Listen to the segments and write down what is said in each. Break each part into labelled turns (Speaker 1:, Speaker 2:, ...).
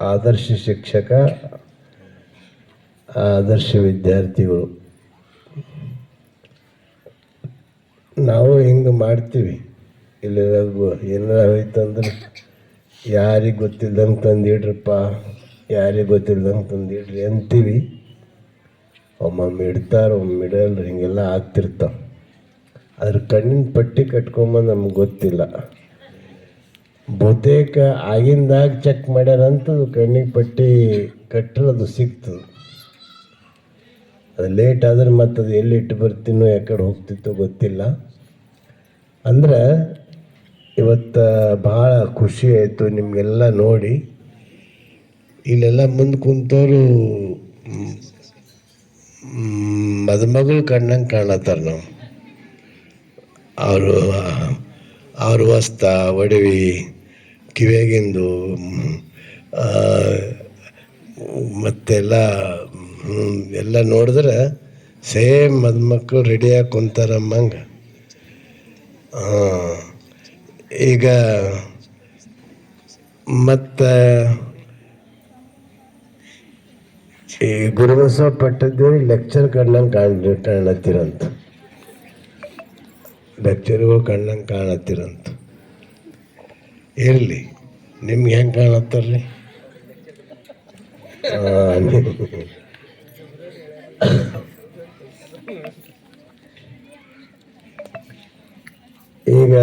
Speaker 1: ಆದರ್ಶ ಶಿಕ್ಷಕ, ಆದರ್ಶ ವಿದ್ಯಾರ್ಥಿಗಳು. ನಾವು ಹಿಂಗೆ ಮಾಡ್ತೀವಿ. ಇಲ್ಲಿ ಏನಾರ ಹೋಯ್ತಂದ್ರೆ, ಯಾರಿಗೆ ಗೊತ್ತಿಲ್ದಂಗೆ ತಂದಿಡ್ರಪ್ಪ, ಯಾರಿಗೆ ಗೊತ್ತಿಲ್ದಂಗೆ ತಂದಿಡ್ರಿ ಅಂತೀವಿ. ಒಮ್ಮೊಮ್ಮೆ ಇಡ್ತಾರೆ ಒಮ್ಮೆ ಇಡಲ್ರಿ, ಹಿಂಗೆಲ್ಲ ಆಗ್ತಿರ್ತಾವೆ. ಅದ್ರ ಕಣ್ಣಿನ ಪಟ್ಟಿ ಕಟ್ಕೊಂಬಂದು ನಮ್ಗೆ ಗೊತ್ತಿಲ್ಲ. ಬಹುತೇಕ ಆಗಿಂದಾಗ ಚೆಕ್ ಮಾಡ್ಯಾರಂತ ಕಣ್ಣಿಗೆ ಪಟ್ಟಿ ಕಟ್ಟಿರೋದು ಸಿಕ್ತು ಅದು ಲೇಟ್ ಆದ್ರೆ ಮತ್ತು ಅದು ಎಲ್ಲಿ ಇಟ್ಟು ಬರ್ತೀನೋ ಯಾಕಡೆ ಹೋಗ್ತಿತ್ತೋ ಗೊತ್ತಿಲ್ಲ. ಅಂದ್ರೆ ಇವತ್ತು ಭಾಳ ಖುಷಿ ಆಯಿತು ನಿಮಗೆಲ್ಲ ನೋಡಿ. ಇಲ್ಲೆಲ್ಲ ಮುಂದೆ ಕುಂತವರು ಮದುಮಗಳು ಕಣ್ಣಂಗೆ ಕಾಣತ್ತಾರ ನಾವು. ಅವರು, ಅವ್ರ ವಸ್ತ ಒಡವಿ ಕಿವಿಯಾಗಿಂದು ಮತ್ತೆಲ್ಲ ಎಲ್ಲ ನೋಡಿದ್ರೆ ಸೇಮ್ ಮದುಮಕ್ಕಳು ರೆಡಿಯಾಗಿ ಕುಂತಾರಮ್ಮಂಗೆ. ಈಗ ಮತ್ತು ಈ ಗುರುಬಸವ ಪಟ್ಟದ್ದೇವ್ರಿಗೆ ಲೆಕ್ಚರ್ ಕಣ್ಣಂಗೆ ಕಾಣ ಕಾಣತ್ತಿರಂತ. ಲೆಕ್ಚರ್ಗಳು ಕಣ್ಣಂಗೆ ಕಾಣತ್ತಿರಂತ. ಇರಲಿ. ನಿಮ್ಗೆ ಹೆಂಗೆ ಕಾಣತ್ತಾರ್ರಿ ಈಗ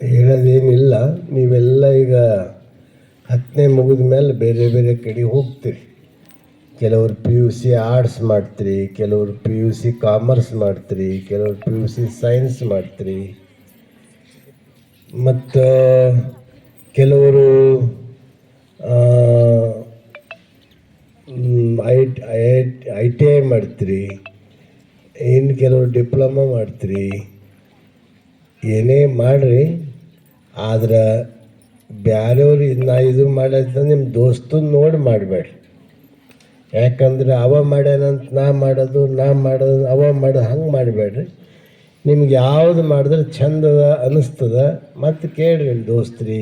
Speaker 1: ಹೇಳೋದೇನಿಲ್ಲ. ನೀವೆಲ್ಲ ಈಗ ಹತ್ತನೇ ಮುಗಿದ ಮೇಲೆ ಬೇರೆ ಬೇರೆ ಕಡೆ ಹೋಗ್ತೀರಿ. ಕೆಲವರು ಪಿ ಯು ಸಿ ಆರ್ಟ್ಸ್ ಮಾಡ್ತೀರಿ, ಕೆಲವರು ಪಿ ಯು ಸಿ ಕಾಮರ್ಸ್ ಮಾಡ್ತೀರಿ, ಕೆಲವರು ಪಿ ಯು ಸಿ ಸೈನ್ಸ್ ಮಾಡ್ತೀರಿ. ಮತ್ತು ಕೆಲವರು I I I T I ಮಾಡ್ತೀರಿ ಇನ್ನು ಕೆಲವರು ಡಿಪ್ಲೊಮಾ ಮಾಡ್ತೀರಿ, ಏನೇ ಮಾಡಿರಿ, ಆದ್ರೆ ಬ್ಯಾರೆಯವ್ರು ನಾ ಇದು ಮಾಡತ್ತ ನಿಮ್ಮ ದೋಸ್ತನ ನೋಡಿ ಮಾಡಬೇಡ್ರಿ. ಯಾಕಂದ್ರೆ ಅವ ಮಾಡ್ಯಾನಂತ ನಾ ಮಾಡೋದು ನಾ ಮಾಡೋದು, ಅವ ಮಾಡೋದು ಹಂಗೆ ಮಾಡಬೇಡ್ರಿ. ನಿಮ್ಗೆ ಯಾವುದು ಮಾಡಿದ್ರೆ ಚಂದದ ಅನ್ನಿಸ್ತದ? ಮತ್ತು ಕೇಳ್ರಿ ದೋಸ್ತ್ರಿ.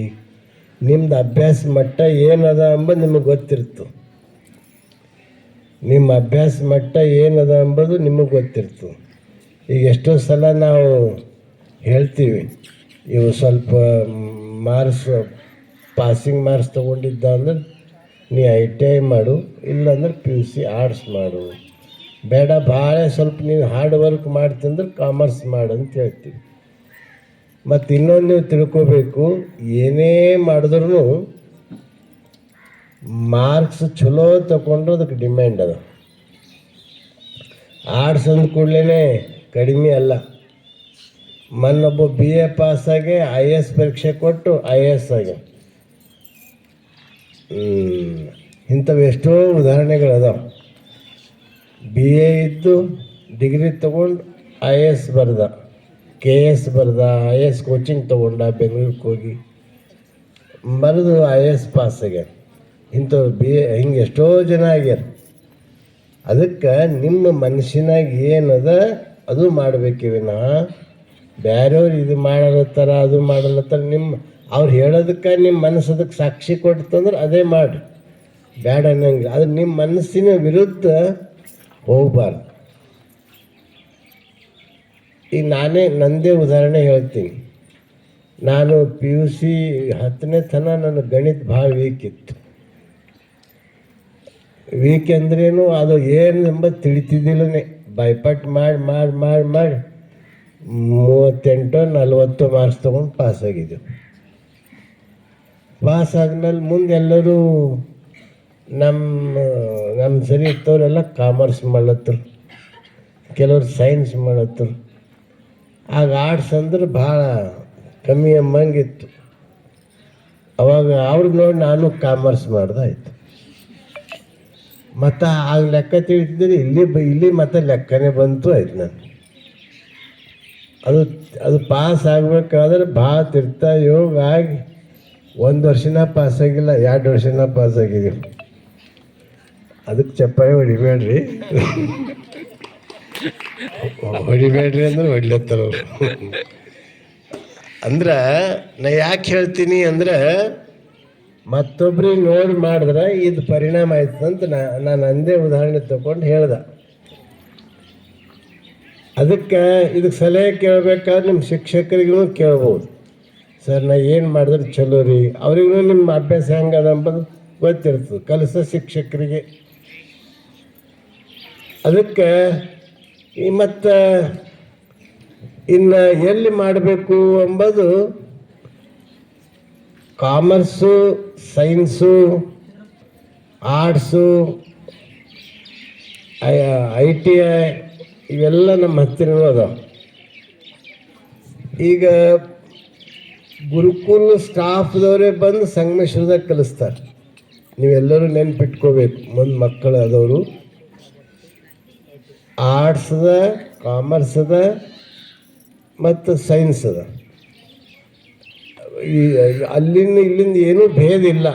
Speaker 1: ನಿಮ್ದು ಅಭ್ಯಾಸ ಮಟ್ಟ ಏನದ ಅಂಬೋದು ನಿಮಗೆ ಗೊತ್ತಿರ್ತು. ನಿಮ್ಮ ಅಭ್ಯಾಸ ಮಟ್ಟ ಏನದ ಅಂಬೋದು ನಿಮಗೆ ಗೊತ್ತಿರ್ತು. ಈಗ ಎಷ್ಟೋ ಸಲ ನಾವು ಹೇಳ್ತೀವಿ, ಇವು ಸ್ವಲ್ಪ ಮಾರ್ಕ್ಸ್ ಪಾಸಿಂಗ್ ಮಾರ್ಕ್ಸ್ ತೊಗೊಂಡಿದ್ದ ಅಂದ್ರೆ ನೀ ಐ ಟಿ ಐ ಮಾಡು, ಇಲ್ಲಾಂದ್ರೆ ಪಿ ಯು ಸಿ ಆರ್ಟ್ಸ್ ಮಾಡು. ಬೇಡ, ಭಾಳ ಸ್ವಲ್ಪ ನೀವು ಹಾರ್ಡ್ ವರ್ಕ್ ಮಾಡ್ತಂದ್ರೆ ಕಾಮರ್ಸ್ ಮಾಡು ಅಂತ ಹೇಳ್ತೀವಿ ಮತ್ತು ಇನ್ನೊಂದು ನೀವು ತಿಳ್ಕೊಬೇಕು, ಏನೇ ಮಾಡಿದ್ರೂ ಮಾರ್ಕ್ಸ್ ಚಲೋ ತಗೊಂಡ್ರೆ ಅದಕ್ಕೆ ಡಿಮ್ಯಾಂಡ್ ಅದ. ಆರ್ಟ್ಸ್ ಅಂದ ಕೂಡಲೇ ಕಡಿಮೆ ಅಲ್ಲ. ಮೊನ್ನೊಬ್ಬ ಬಿ ಎ ಪಾಸಾಗಿ ಐ ಎ ಎಸ್ ಪರೀಕ್ಷೆ ಕೊಟ್ಟು ಐ ಎ ಎಸ್ ಆಗಿ. ಇಂಥವು ಎಷ್ಟೋ ಉದಾಹರಣೆಗಳು ಅದಾವೆ. ಬಿ ಎ ಇದ್ದು ಡಿಗ್ರಿ ತೊಗೊಂಡು ಐ ಎ ಎಸ್ ಬರ್ದ. ಕೆ ಎ ಎಸ್ ಬರ್ದ ಐ ಎ ಎಸ್ ಕೋಚಿಂಗ್ ತೊಗೊಂಡ ಬೆಂಗಳೂರಿಗೆ ಹೋಗಿ. ಬರೆದು ಐ ಎ ಎಸ್ ಪಾಸ್ ಆಗ್ಯಾರ. ಇಂಥವ್ರು ಬಿ ಎ ಹಿಂಗೆ ಎಷ್ಟೋ ಜನ ಆಗ್ಯಾರ. ಅದಕ್ಕೆ ನಿಮ್ಮ ಮನಸ್ಸಿನಾಗ ಏನದ, ಅದು ಮಾಡಬೇಕಿವೆ ನಾ ಬೇರೆಯವ್ರು ಇದು ಮಾಡಲತ್ತಾರ ಅದು ಮಾಡಲತ್ತಾರ ನಿಮ್ಮ ಅವ್ರು ಹೇಳೋದಕ್ಕೆ ನಿಮ್ಮ ಮನಸ್ಸು ಅದಕ್ಕೆ ಸಾಕ್ಷಿ ಕೊಡ್ತಂದ್ರೆ ಅದೇ ಮಾಡಿ ಬೇಡ ಅನ್ನಂಗಿಲ್ಲ. ಅದು ನಿಮ್ಮ ಮನಸ್ಸಿನ ವಿರುದ್ಧ ಹೋಗ್ಬಾರ್ದು. ಈಗ ನಾನೇ ನಂದೇ ಉದಾಹರಣೆ ಹೇಳ್ತೀನಿ. ನಾನು ಪಿ ಯು ಸಿ ಹತ್ತನೇ ತನ ನನ್ನ ಗಣಿತ ಭಾಳ ವೀಕ್ ಇತ್ತು. ವೀಕ್ ಅಂದ್ರೇನು ಅದು ಏನು ಎಂಬ ತಿಳಿತಿದ್ದಿಲ್ಲನೇ. ಬೈಪಾಟ್ ಮಾಡಿ ಮಾಡಿ ಮಾಡಿ ಮಾಡಿ ಮೂವತ್ತೆಂಟು ನಲ್ವತ್ತು ಮಾರ್ಕ್ಸ್ ತೊಗೊಂಡು ಪಾಸ್ ಆಗಿದ್ದೆವು ಪಾಸ್ ಆದಮೇಲೆ ಮುಂದೆ ಎಲ್ಲರೂ ನಮ್ಮ ನಮ್ಮ ಸರಿ ಇತ್ತವರೆಲ್ಲ ಕಾಮರ್ಸ್ ಮಾಡತ್ತರು ಕೆಲವ್ರು ಸೈನ್ಸ್ ಮಾಡತ್ತರು ಆಗ ಆರ್ಟ್ಸ್ ಅಂದ್ರೆ ಭಾಳ ಕಮ್ಮಿ ಎಂಬಂಗಿತ್ತು ಅವಾಗ ಅವ್ರಿಗೆ ನೋಡಿ ನಾನು ಕಾಮರ್ಸ್ ಮಾಡ್ದಾಯ್ತು. ಮತ್ತು ಆಗ ಲೆಕ್ಕ ತಿಳಿತಿದ್ರೆ ಇಲ್ಲಿ ಬ, ಇಲ್ಲಿ ಮತ್ತೆ ಲೆಕ್ಕನೇ ಬಂತು ಆಯ್ತು ನಾನು ಅದು ಅದು ಪಾಸ್ ಆಗಬೇಕಾದ್ರೆ ಭಾಳ ತಿರ್ತಾ ಯೋಗ ಆಗಿ ಒಂದು ವರ್ಷನ ಪಾಸ್ ಆಗಿಲ್ಲ, ಎರಡು ವರ್ಷನ ಪಾಸ್ ಆಗಿದ್ದೀವಿ ಅದಕ್ಕೆ ಚಪ್ಪಾಳೆ ಹೊಡಿಬೇಡ್ರಿ. ಹೊಡಿಬೇಡ್ರಿ ಅಂದ್ರೆ ಹೊಡ್ಲತ್ತಾರ ಅಂದ್ರೆ ನಾ ಯಾಕೆ ಹೇಳ್ತೀನಿ ಅಂದ್ರೆ ಮತ್ತೊಬ್ರಿಗೆ ನೋಡಿ ಮಾಡಿದ್ರೆ ಇದು ಪರಿಣಾಮ ಆಯ್ತು ಅಂತ ನಾ ನಾನು ಅಂದೇ ಉದಾಹರಣೆ ತಗೊಂಡು ಹೇಳ್ದೆ. ಅದಕ್ಕೆ ಇದಕ್ಕೆ ಸಲಹೆ ಕೇಳಬೇಕಾದ್ರೆ ನಿಮ್ಮ ಶಿಕ್ಷಕರಿಗೂ ಕೇಳ್ಬೋದು. ಸರ್ ನಾ ಏನು ಮಾಡಿದ್ರೆ ಚಲೋ ರೀ? ಅವ್ರಿಗೂ ನಿಮ್ಮ ಅಭ್ಯಾಸ ಹೆಂಗದ ಅಂಬುದು ಗೊತ್ತಿರ್ತದೆ. ಕಲಿಸೋ ಶಿಕ್ಷಕರಿಗೆ. ಅದಕ್ಕೆ ಈ ಮತ್ತು ಇನ್ನು ಎಲ್ಲಿ ಮಾಡಬೇಕು ಎಂಬುದು commerce, science, arts, I T I, ಇವೆಲ್ಲ ನಮ್ಮ ಹತ್ತಿರ ಇರೋದು ಈಗ ಗುರುಕುಲ್ ಸ್ಟಾಫ್ದವರೇ ಬಂದು ಸಂಗಮೇಶ್ವರದಾಗ ಕಲಿಸ್ತಾರೆ. ನೀವೆಲ್ಲರೂ ನೆನ್ಪಿಟ್ಕೋಬೇಕು. ಮುಂದೆ ಮಕ್ಕಳು ಆದವರು ಆರ್ಟ್ಸ್ ಅದ, ಕಾಮರ್ಸ್ ಅದ, ಮತ್ತು ಸೈನ್ಸ್ ಅದ. ಅಲ್ಲಿಂದ ಇಲ್ಲಿಂದ ಏನೂ ಭೇದ ಇಲ್ಲ.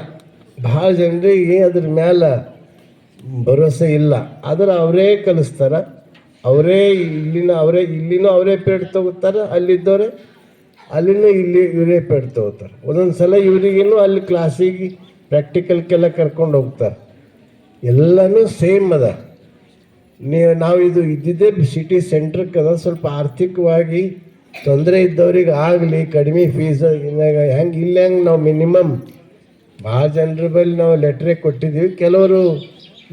Speaker 1: ಭಾಳ ಜನರಿಗೆ ಅದ್ರ ಮ್ಯಾಲ ಭರೋಸೆ ಇಲ್ಲ. ಆದ್ರೆ ಅವರೇ ಕಲಿಸ್ತಾರೆ. ಅವರೇ ಇಲ್ಲಿನ, ಅವರೇ, ಇಲ್ಲಿನೂ ಅವರೇ ಪೇಡ್ ತಗೋತಾರೆ, ಅಲ್ಲಿದ್ದವರೇ ಅಲ್ಲಿನೂ ಇಲ್ಲಿ ಇವರೇ ಪೇಡ್ ತಗೋತಾರೆ. ಒಂದೊಂದು ಸಲ ಇವರಿಗೇನು ಅಲ್ಲಿ ಕ್ಲಾಸಿಗೆ ಪ್ರಾಕ್ಟಿಕಲ್ಗೆಲ್ಲ ಕರ್ಕೊಂಡು ಹೋಗ್ತಾರೆ. ಎಲ್ಲನೂ ಸೇಮ್ ಅದ. ನೀವು ನಾವು ಇದು ಇದ್ದಿದ್ದೇ ಸಿಟಿ ಸೆಂಟ್ರಕ್ಕೆ ಅದ. ಸ್ವಲ್ಪ ಆರ್ಥಿಕವಾಗಿ ತೊಂದರೆ ಇದ್ದವ್ರಿಗೆ ಆಗಲಿ ಕಡಿಮೆ ಫೀಸ್ ಹೆಂಗೆ, ಇಲ್ಲ ಹೆಂಗೆ ನಾವು ಮಿನಿಮಮ್ ಭಾಳ ಜನರ ಬಳಿ ನಾವು ಲೆಟ್ರೇ ಕೊಟ್ಟಿದ್ದೀವಿ. ಕೆಲವರು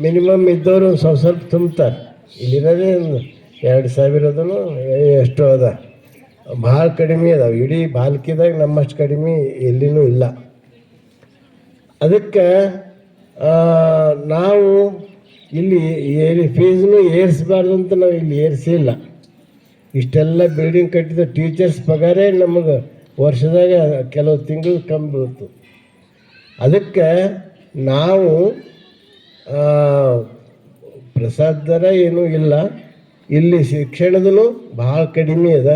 Speaker 1: ಮಿನಿಮಮ್ ಇದ್ದವರು ಸ್ವಲ್ಪ ಸ್ವಲ್ಪ ತುಂಬ್ತಾರೆ. ಇಲ್ಲಿರೋದೇ ಎರಡು ಸಾವಿರದೂ ಎಷ್ಟೋ ಅದ. ಭಾಳ ಕಡಿಮೆ ಅದಾವೆ. ಇಡೀ ಬಾಲ್ಕಿದಾಗ ನಮ್ಮಷ್ಟು ಕಡಿಮೆ ಎಲ್ಲಿನೂ ಇಲ್ಲ. ಅದಕ್ಕೆ ನಾವು ಇಲ್ಲಿ ಏರಿ ಫೀಸ್ನು ಏರಿಸಬಾರ್ದು ಅಂತ ನಾವು ಇಲ್ಲಿ ಏರಿಸಿಲ್ಲ. ಇಷ್ಟೆಲ್ಲ ಬಿಲ್ಡಿಂಗ್ ಕಟ್ಟಿದ ಟೀಚರ್ಸ್ ಪಗಾರೇ ನಮಗೆ ವರ್ಷದಾಗ ಕೆಲವು ತಿಂಗಳು ಕಮ್ಮಿ ಬೀಳ್ತು ಅದಕ್ಕೆ ನಾವು ಪ್ರಸಾದ ದರ ಏನೂ ಇಲ್ಲ. ಇಲ್ಲಿ ಶಿಕ್ಷಣದೂ ಭಾಳ ಕಡಿಮೆ ಅದ.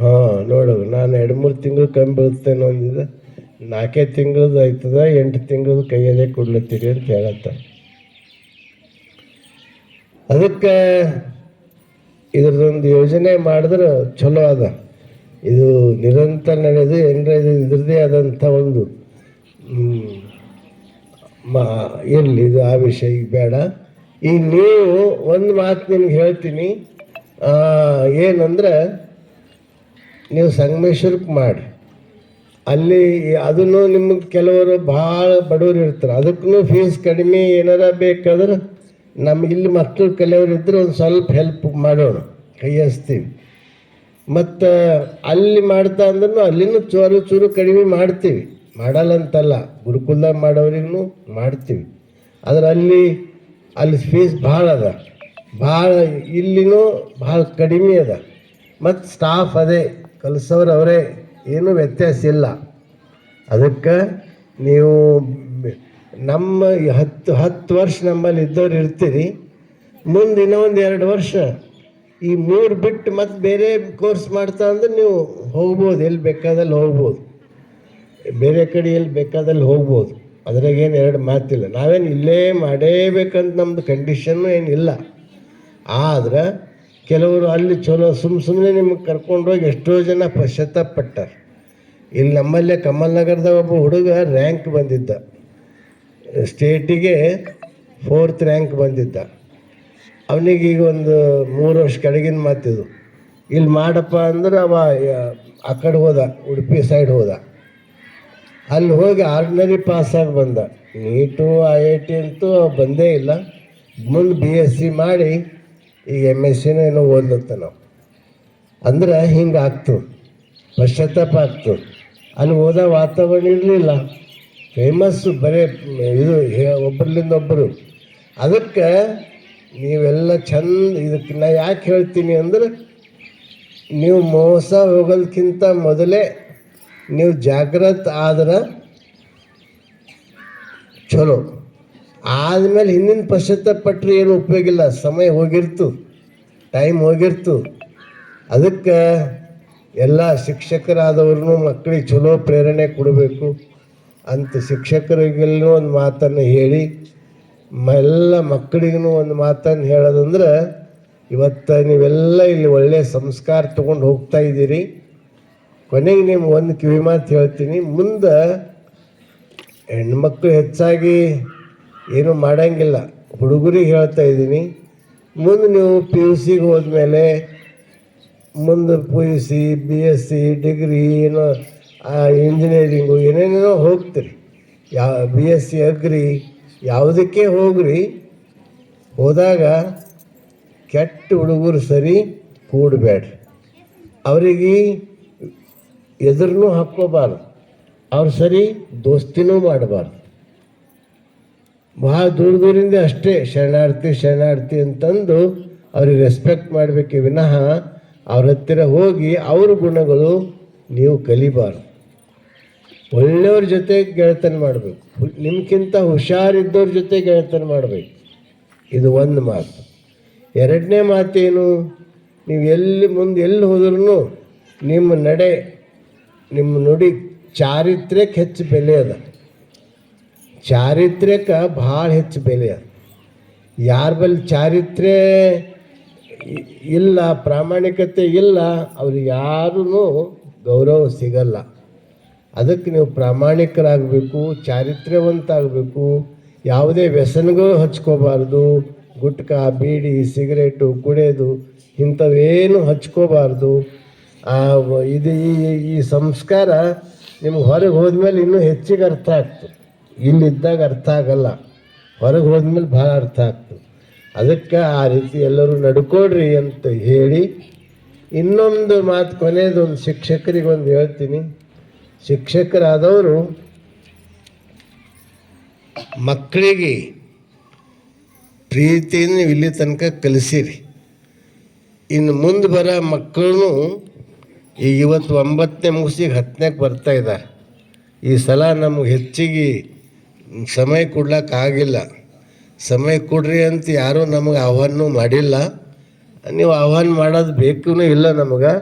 Speaker 1: ಹಾಂ, ನೋಡು, ನಾನು ಎರಡು ಮೂರು ತಿಂಗಳು ಕಮ್ಮಿ ಬೀಳ್ತೇನೆ ಅಂದಿದ್ದೆ ನಾಲ್ಕೇ ತಿಂಗಳದ್ದು ಆಯ್ತದ, ಎಂಟು ತಿಂಗಳದ್ದು ಕೈಯಲ್ಲೇ ಕೊಡ್ಲತ್ತೀರಿ ಅಂತ ಹೇಳತ್ತ. ಅದಕ್ಕೆ ಇದ್ರದೊಂದು ಯೋಜನೆ ಮಾಡಿದ್ರೆ ಚಲೋ ಅದ. ಇದು ನಿರಂತರ ನಡೆಯೋದು ಏನರ ಇದು ಇದ್ರದ್ದೇ ಆದಂಥ ಒಂದು ಮಾ, ಇರಲಿ, ಇದು ಆ ವಿಷಯ ಈಗ ಬೇಡ. ಈಗ ನೀವು ಒಂದು ಮಾತು ನಿಮ್ಗೆ ಹೇಳ್ತೀನಿ. ಏನಂದ್ರೆ, ನೀವು ಸಂಗಮೇಶ್ವರಕ್ಕೆ ಮಾಡಿ. ಅಲ್ಲಿ ಅದನ್ನು ನಿಮಗೆ ಕೆಲವರು ಭಾಳ ಬಡವರು ಇರ್ತಾರೆ. ಅದಕ್ಕೂ ಫೀಸ್ ಕಡಿಮೆ ಏನಾರ ಬೇಕಾದ್ರೆ ನಮ್ಗೆ ಇಲ್ಲಿ ಮಕ್ಕಳು ಕೆಲವರು ಇದ್ದರೆ ಒಂದು ಸ್ವಲ್ಪ ಹೆಲ್ಪ್ ಮಾಡೋಣ. ಕೈ ಹಚ್ತೀವಿ ಮತ್ತು ಅಲ್ಲಿ ಮಾಡ್ತಾ ಅಂದ್ರೂ ಅಲ್ಲಿನೂ ಚೂರು ಚೂರು ಕಡಿಮೆ ಮಾಡ್ತೀವಿ. ಮಾಡಲ್ಲ ಅಂತಲ್ಲ ಗುರುಕುಲದಾಗ ಮಾಡೋರಿಗೂ ಮಾಡ್ತೀವಿ. ಆದ್ರೆ ಅಲ್ಲಿ ಅಲ್ಲಿ ಫೀಸ್ ಭಾಳ ಅದ. ಭಾಳ, ಇಲ್ಲಿನೂ ಭಾಳ ಕಡಿಮೆ ಅದ. ಮತ್ತು ಸ್ಟಾಫ್ ಅದೇ, ಕಲಿಸೋರು ಅವರೇ. ಏನೂ ವ್ಯತ್ಯಾಸ ಇಲ್ಲ. ಅದಕ್ಕೆ ನೀವು ನಮ್ಮ ಹತ್ತು ಹತ್ತು ವರ್ಷ ನಮ್ಮಲ್ಲಿ ಇದ್ದವ್ರು ಇರ್ತೀರಿ. ಮುಂದೆ ಇನ್ನೊಂದು ಎರಡು ವರ್ಷ ಈ ಮೂರು ಬಿಟ್ಟು ಮತ್ತೆ ಬೇರೆ ಕೋರ್ಸ್ ಮಾಡ್ತಾ ಅಂದ್ರೆ ನೀವು ಹೋಗ್ಬೋದು. ಎಲ್ಲಿ ಬೇಕಾದಲ್ಲಿ ಹೋಗ್ಬೋದು. ಬೇರೆ ಕಡೆ ಎಲ್ಲಿ ಬೇಕಾದಲ್ಲಿ ಹೋಗ್ಬೋದು. ಅದ್ರಾಗೇನು ಎರಡು ಮಾತಿಲ್ಲ. ನಾವೇನು ಇಲ್ಲೇ ಮಾಡೇಬೇಕಂತ ನಮ್ಮದು ಕಂಡೀಷನ್ನು ಏನಿಲ್ಲ ಆದ್ರೆ ಕೆಲವರು ಅಲ್ಲಿ ಚಲೋ ಸುಮ್ಮ ಸುಮ್ಮನೆ ನಿಮಗೆ ಕರ್ಕೊಂಡೋಗಿ ಎಷ್ಟೋ ಜನ ಪಶ್ಚಾತ್ತಾಪಟ್ಟಾರ ಇಲ್ಲಿ ನಮ್ಮಲ್ಲೇ ಕಮಲ್ ನಗರದಾಗ ಒಬ್ಬ ಹುಡುಗ ರ್ಯಾಂಕ್ ಬಂದಿದ್ದ. ಸ್ಟೇಟಿಗೆ ಫೋರ್ತ್ ರ್ಯಾಂಕ್ ಬಂದಿದ್ದ. ಅವನಿಗೆ ಈಗ ಒಂದು ಮೂರು ವರ್ಷ ಕೆಳಗಿನ ಮಾತಿದು ಇಲ್ಲಿ ಮಾಡಪ್ಪ ಅಂದ್ರೆ ಅವ ಆ ಕಡೆ ಹೋದ, ಉಡುಪಿ ಸೈಡ್ ಹೋದ. ಅಲ್ಲಿ ಹೋಗಿ ಆರ್ಡಿನರಿ ಪಾಸಾಗಿ ಬಂದ. ನೀಟು, ಐ ಐ ಟಿ ಅಂತೂ ಬಂದೇ ಇಲ್ಲ. ಮುಂದೆ ಬಿ ಎಸ್ ಸಿ ಮಾಡಿ ಈಗ ಎಂ ಎಸ್ ಸಿನೂ ಏನೋ ಓದ್ಲತ್ತ ನಾವು. ಅಂದ್ರೆ ಹಿಂಗೆ ಆಗ್ತು, ಪಶ್ಚಾತ್ತಾಪ ಆಗ್ತು. ಅಲ್ಲಿ ಓದೋ ವಾತಾವರಣ ಇರಲಿಲ್ಲ. ಫೇಮಸ್ ಬರೀ, ಇದು ಒಬ್ಬರಿಂದ ಒಬ್ಬರು ಅದಕ್ಕೆ ನೀವೆಲ್ಲ ಚಂದ, ಇದಕ್ಕೆ ನಾ ಯಾಕೆ ಹೇಳ್ತೀನಿ ಅಂದ್ರೆ, ನೀವು ಮೋಸ ಹೋಗೋದಕ್ಕಿಂತ ಮೊದಲೇ ನೀವು ಜಾಗ್ರತ ಆದ್ರೆ ಚಲೋ. ಆದಮೇಲೆ ಹಿಂದಿನ ಪಶ್ಚಾತ್ತಾಪ ಪಟ್ಟರೆ ಏನು ಉಪಯೋಗಿಲ್ಲ ಸಮಯ ಹೋಗಿರ್ತು ಟೈಮ್ ಹೋಗಿರ್ತು. ಅದಕ್ಕೆ ಎಲ್ಲ ಶಿಕ್ಷಕರಾದವ್ರೂ ಮಕ್ಕಳಿಗೆ ಚಲೋ ಪ್ರೇರಣೆ ಕೊಡಬೇಕು ಅಂತ ಶಿಕ್ಷಕರಿಗೆಲ್ಲೂ ಒಂದು ಮಾತನ್ನು ಹೇಳಿ ಎಲ್ಲ ಮಕ್ಕಳಿಗೂ ಒಂದು ಮಾತನ್ನು ಹೇಳೋದಂದ್ರೆ, ಇವತ್ತು ನೀವೆಲ್ಲ ಇಲ್ಲಿ ಒಳ್ಳೆಯ ಸಂಸ್ಕಾರ ತೊಗೊಂಡು ಹೋಗ್ತಾ ಇದ್ದೀರಿ. ಕೊನೆಗೆ ನಿಮ್ಗೆ ಒಂದು ಕಿವಿ ಮಾತು ಹೇಳ್ತೀನಿ. ಮುಂದೆ ಹೆಣ್ಮಕ್ಳು ಹೆಚ್ಚಾಗಿ ಏನು ಮಾಡೋಂಗಿಲ್ಲ. ಹುಡುಗರಿಗೆ ಹೇಳ್ತಾ ಇದ್ದೀನಿ, ಮುಂದೆ ನೀವು ಪಿ ಯು ಸಿಗೆ ಹೋದ್ಮೇಲೆ ಮುಂದೆ P U C B S C degree, ಏನೋ ಇಂಜಿನಿಯರಿಂಗು ಏನೇನೇನೋ ಹೋಗ್ತೀರಿ. ಯಾವ ಬಿ ಎಸ್ ಸಿ ಅಗ್ರಿ, ಯಾವುದಕ್ಕೆ ಹೋಗ್ರಿ, ಹೋದಾಗ ಕೆಟ್ಟ ಹುಡುಗರು ಸರಿ ಕೂಡಬೇಡ್ರಿ. ಅವರಿಗೆ ಎದುರನ್ನೂ ಹಾಕ್ಕೋಬಾರ್ದು. ಅವ್ರು ಸರಿ ದೋಸ್ತಿನೂ ಮಾಡಬಾರ್ದು. ಭಾಳ ದೂರ ದೂರಿಂದ ಅಷ್ಟೇ ಶರಣಾರ್ಥಿ ಶರಣಾರ್ಥಿ ಅಂತಂದು ಅವ್ರಿಗೆ ರೆಸ್ಪೆಕ್ಟ್ ಮಾಡಬೇಕೆ ವಿನಃ ಅವ್ರ ಹತ್ತಿರ ಹೋಗಿ ಅವ್ರ ಗುಣಗಳು ನೀವು ಕಲಿಬಾರ್ದು. ಒಳ್ಳೆಯವ್ರ ಜೊತೆ ಗೆಳೆತನ ಮಾಡಬೇಕು. ನಿಮ್ಗಿಂತ ಹುಷಾರಿದ್ದವ್ರ ಜೊತೆ ಗೆಳೆತನ ಮಾಡಬೇಕು. ಇದು ಒಂದು ಮಾತು. ಎರಡನೇ ಮಾತೇನು, ನೀವು ಎಲ್ಲಿ ಮುಂದೆ ಎಲ್ಲಿ ಹೋದ್ರೂ ನಿಮ್ಮ ನಡೆ, ನಿಮ್ಮ ನುಡಿ ಚಾರಿತ್ರ್ಯಕ್ಕೆ ಹೆಚ್ಚು ಬೆಲೆ ಅದ. ಚಾರಿತ್ರ್ಯಕ್ಕೆ ಭಾಳ ಹೆಚ್ಚು ಬೆಲೆ ಅದು. ಯಾರ ಬಳಿ ಚಾರಿತ್ರ್ಯ ಇಲ್ಲ, ಪ್ರಾಮಾಣಿಕತೆ ಇಲ್ಲ ಅವ್ರಿಗೆ ಯಾರೂ ಗೌರವ ಸಿಗಲ್ಲ. ಅದಕ್ಕೆ ನೀವು ಪ್ರಾಮಾಣಿಕರಾಗಬೇಕು, ಚಾರಿತ್ರ್ಯವಂತಾಗಬೇಕು. ಯಾವುದೇ ವ್ಯಸನಗಳು ಹಚ್ಕೋಬಾರ್ದು. ಗುಟ್ಕಾ, ಬೀಡಿ, ಸಿಗರೇಟು, ಕುಡಿಯೋದು, ಇಂಥವೇನು ಹಚ್ಕೋಬಾರ್ದು. ಇದು ಈ ಈ ಸಂಸ್ಕಾರ ನಿಮ್ಗೆ ಹೊರಗೆ ಹೋದ್ಮೇಲೆ ಇನ್ನೂ ಹೆಚ್ಚಿಗೆ ಅರ್ಥ ಆಗ್ತದೆ. ಇಲ್ಲಿದ್ದಾಗ ಅರ್ಥ ಆಗಲ್ಲ. ಹೊರಗೆ ಹೋದ್ಮೇಲೆ ಭಾಳ ಅರ್ಥ ಆಗ್ತದೆ. ಅದಕ್ಕೆ ಆ ರೀತಿ ಎಲ್ಲರೂ ನಡ್ಕೊಳ್ರಿ ಅಂತ ಹೇಳಿ ಇನ್ನೊಂದು ಮಾತು ಕೊನೆಯದು ಶಿಕ್ಷಕರಿಗೆ ಒಂದು ಹೇಳ್ತೀನಿ. ಶಿಕ್ಷಕರಾದವರು ಮಕ್ಕಳಿಗೆ ಪ್ರೀತಿಯನ್ನು ಇಲ್ಲಿ ತನಕ ಕಲಿಸಿರಿ. ಇನ್ನು ಮುಂದೆ ಬರೋ ಮಕ್ಕಳು ಈಗ ಇವತ್ತು ಒಂಬತ್ತನೇ ಮುಗಿಸಿ ಹತ್ತನೇಗೆ ಬರ್ತಾ ಇದ್ದಾರೆ. ಈ ಸಲ ನಮಗೆ ಹೆಚ್ಚಿಗೆ ಸಮಯ ಕೊಡ್ಲಕ್ಕಾಗಿಲ್ಲ ಸಮಯ ಕೊಡ್ರಿ ಅಂತ ಯಾರೂ ನಮಗೆ ಆಹ್ವಾನ ಮಾಡಿಲ್ಲ. ನೀವು ಆಹ್ವಾನ ಮಾಡೋದು ಬೇಕೂ ಇಲ್ಲ ನಮಗೆ.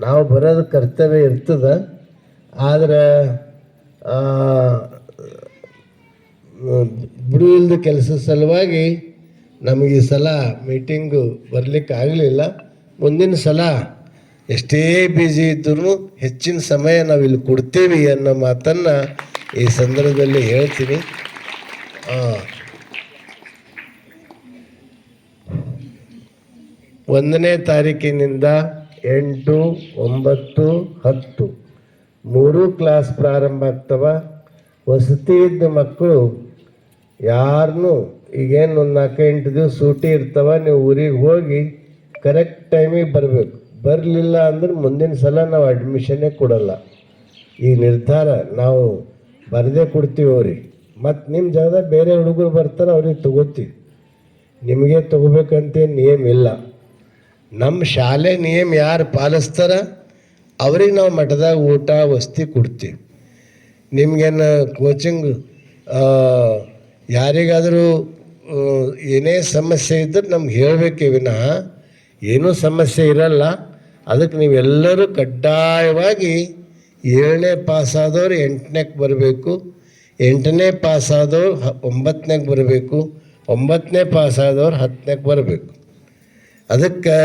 Speaker 1: ನಾವು ಬರೋದು ಕರ್ತವ್ಯ ಇರ್ತದೆ. ಆದ್ರೆ ಬಿಡು ಇಲ್ಲದ ಕೆಲಸ ಸಲುವಾಗಿ ನಮಗೆ ಈ ಸಲ ಮೀಟಿಂಗು ಬರಲಿಕ್ಕೆ ಆಗಲಿಲ್ಲ. ಮುಂದಿನ ಸಲ ಎಷ್ಟೇ ಬ್ಯುಸಿ ಇದ್ದರೂ ಹೆಚ್ಚಿನ ಸಮಯ ನಾವು ಇಲ್ಲಿ ಕೊಡ್ತೇವೆ ಅನ್ನೋ ಮಾತನ್ನು ಈ ಸಂದರ್ಭದಲ್ಲಿ ಹೇಳ್ತೀನಿ. ಒಂದನೇ ತಾರೀಕಿನಿಂದ ಎಂಟು, ಒಂಬತ್ತು, ಹತ್ತು, ಮೂರು ಕ್ಲಾಸ್ ಪ್ರಾರಂಭ ಆಗ್ತವ. ವಸತಿ ಇದ್ದ ಮಕ್ಕಳು ಯಾರನ್ನೂ ಈಗೇನು ಒಂದು ನಾಲ್ಕು, ಎಂಟು ದಿವಸ ಸೂಟಿ ಇರ್ತವ, ನೀವು ಊರಿಗೆ ಹೋಗಿ ಕರೆಕ್ಟ್ ಟೈಮಿಗೆ ಬರಬೇಕು. ಬರಲಿಲ್ಲ ಅಂದ್ರೆ ಮುಂದಿನ ಸಲ ನಾವು ಅಡ್ಮಿಷನ್ನೇ ಕೊಡಲ್ಲ. ಈ ನಿರ್ಧಾರ ನಾವು ಬರದೇ ಕೊಡ್ತೀವಿ ಅವ್ರಿಗೆ. ಮತ್ತು ನಿಮ್ಮ ಜಾಗದಾಗ ಬೇರೆ ಹುಡುಗರು ಬರ್ತಾರೆ ಅವ್ರಿಗೆ ತಗೋತೀವಿ ನಿಮಗೆ ತಗೋಬೇಕಂತೇನು ನಿಯಮ ಇಲ್ಲ. ನಮ್ಮ ಶಾಲೆ ನಿಯಮ ಯಾರು ಪಾಲಿಸ್ತಾರ, ಅವ್ರಿಗೆ ನಾವು ಮಠದಾಗ ಊಟ, ವಸತಿ ಕೊಡ್ತೀವಿ. ನಿಮ್ಗೇನು ಕೋಚಿಂಗ್ ಯಾರಿಗಾದರೂ ಏನೇ ಸಮಸ್ಯೆ ಇದ್ದರೆ ನಮ್ಗೆ ಹೇಳಬೇಕೇ ವಿನಃ. ಏನೂ ಸಮಸ್ಯೆ ಇರಲ್ಲ. ಅದಕ್ಕೆ ನೀವೆಲ್ಲರೂ ಕಡ್ಡಾಯವಾಗಿ ಏಳನೇ ಪಾಸಾದವ್ರು ಎಂಟನೇಗೆ ಬರಬೇಕು. ಎಂಟನೇ ಪಾಸಾದವ್ರು ಹ ಒಂಬತ್ತನೇಗೆ ಬರಬೇಕು. ಒಂಬತ್ತನೇ ಪಾಸಾದವ್ರು ಹತ್ತನೇಗೆ ಬರಬೇಕು. ಅದಕ್ಕೆ